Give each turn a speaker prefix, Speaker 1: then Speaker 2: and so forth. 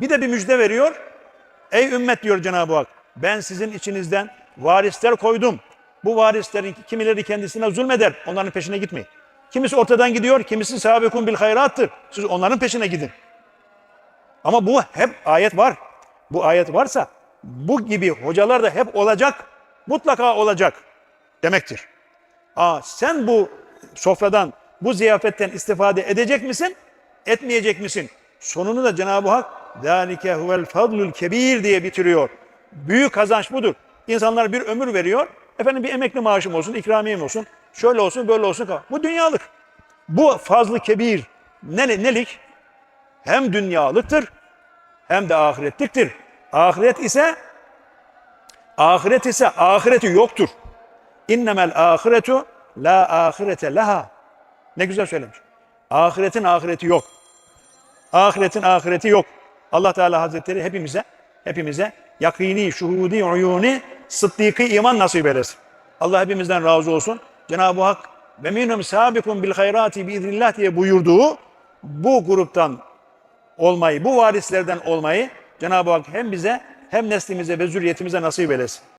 Speaker 1: Bir de bir müjde veriyor. Ey ümmet diyor Cenab-ı Hak. Ben sizin içinizden varisler koydum. Bu varislerin kimileri kendisine zulmeder. Onların peşine gitmeyin. Kimisi ortadan gidiyor, kimisi sabekun bil hayrattır. Siz onların peşine gidin. Ama bu hep ayet var. Bu ayet varsa bu gibi hocalar da hep olacak. Mutlaka olacak demektir. Aa, sen bu sofradan, bu ziyafetten istifade edecek misin? Etmeyecek misin? Sonunu da Cenab-ı Hak ذَٰلِكَ هُوَ الْفَضْلُ kebir diye bitiriyor. Büyük kazanç budur. İnsanlar bir ömür veriyor. Efendim bir emekli maaşım olsun, ikramiyem olsun. Şöyle olsun, böyle olsun. Bu dünyalık. Bu fazlı kebir ne, nelik? Hem dünyalıktır hem de ahiretliktir. Ahiret ise ahiret ise ahireti yoktur. İnnemel ahiretu la ahirete laha. Ne güzel söylemiş. Ahiretin ahireti yok. Ahiretin ahireti yok. Allah Teala Hazretleri hepimize hepimize yakini, şuhudi, uyuni, sıddiki iman nasip eylesin. Allah hepimizden razı olsun. Cenab-ı Hak ve minhum sabikum bil hayrati biiznillah diye buyurduğu bu gruptan olmayı, bu varislerden olmayı Cenab-ı Hak hem bize hem neslimize ve zürriyetimize nasip eylesin.